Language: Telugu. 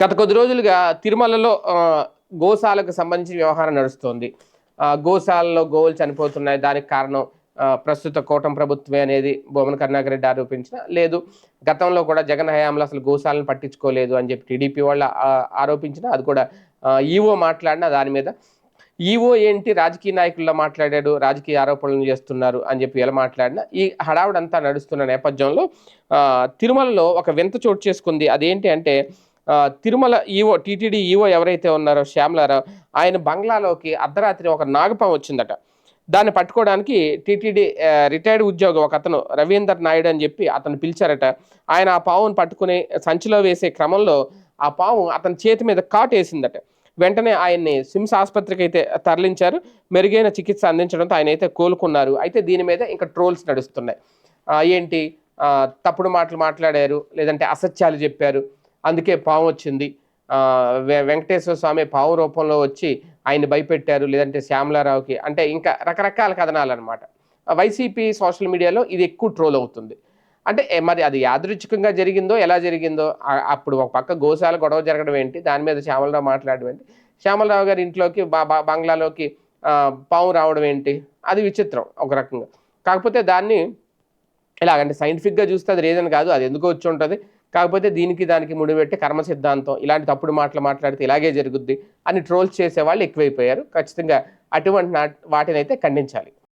గత కొద్ది రోజులుగా తిరుమలలో గోశాలకు సంబంధించిన వ్యవహారం నడుస్తోంది. గోశాలలో గోవులు చనిపోతున్నాయి. దానికి కారణం ప్రస్తుత కోటం ప్రభుత్వమే అనేది బొమ్మన కరుణాకర్ రెడ్డి ఆరోపించిన లేదు. గతంలో కూడా జగన్ హయాంలో అసలు గోశాలను పట్టించుకోలేదు అని చెప్పి టీడీపీ వాళ్ళు ఆరోపించిన. అది కూడా ఈవో మాట్లాడిన దాని మీద. ఈవో ఏంటి? రాజకీయ నాయకుల్లో మాట్లాడాడు రాజకీయ ఆరోపణలు చేస్తున్నారు అని చెప్పి ఎలా మాట్లాడినా. ఈ హడావుడంతా నడుస్తున్న నేపథ్యంలో తిరుమలలో ఒక వింత చోటు చేసుకుంది. అదేంటి అంటే తిరుమల ఈవో టీటీడీ ఈవో ఎవరైతే ఉన్నారో శ్యామలారావు ఆయన బంగ్లాలోకి అర్ధరాత్రి ఒక నాగపాము వచ్చిందట. దాన్ని పట్టుకోవడానికి టీటీడీ రిటైర్డ్ ఉద్యోగం ఒక అతను రవీందర్ నాయుడు అని చెప్పి అతను పిలిచారట. ఆయన ఆ పావును పట్టుకుని సంచిలో వేసే క్రమంలో ఆ పాము అతని చేతి మీద కాటు వేసిందట వెంటనే ఆయన్ని సిమ్స్ ఆసుపత్రికి అయితే తరలించారు. మెరుగైన చికిత్స అందించడంతో ఆయన అయితే కోలుకున్నారు. అయితే దీని మీద ఇంకా ట్రోల్స్ నడుస్తున్నాయి. ఏంటి? తప్పుడు మాటలు మాట్లాడారు లేదంటే అసత్యాలు చెప్పారు. అందుకే పాము వచ్చింది. వె- వెంకటేశ్వర స్వామి పాము రూపంలో వచ్చి ఆయన భయపెట్టారు లేదంటే శ్యామలారావుకి. అంటే ఇంకా రకరకాల కథనాలు అనమాట వైసీపీ సోషల్ మీడియాలో ఇది ఎక్కువ ట్రోల్ అవుతుంది. అంటే మరి అది యాదృచ్ఛికంగా జరిగిందో ఎలా జరిగిందో అప్పుడు ఒక పక్క గోశాల గొడవ జరగడం ఏంటి దాని మీద శ్యామలరావు మాట్లాడడం ఏంటి శ్యామలరావు గారి ఇంట్లోకి బా- బా- బంగ్లాలోకి పావు పాము రావడం ఏంటి అది విచిత్రం ఒక రకంగా. కాకపోతే దాన్ని ఇలాగంటే సైంటిఫిక్గా చూస్తే అది రీజన్ కాదు అది ఎందుకు వచ్చి ఉంటుంది. కాకపోతే దీనికి దానికి ముడిపెట్టి కర్మ సిద్ధాంతం ఇలాంటి తప్పుడు మాటలు మాట్లాడితే ఇలాగే జరుగుద్ది అని ట్రోల్స్ చేసే వాళ్ళు ఎక్కువైపోయారు. ఖచ్చితంగా అటువంటి వాటినైతే ఖండించాలి.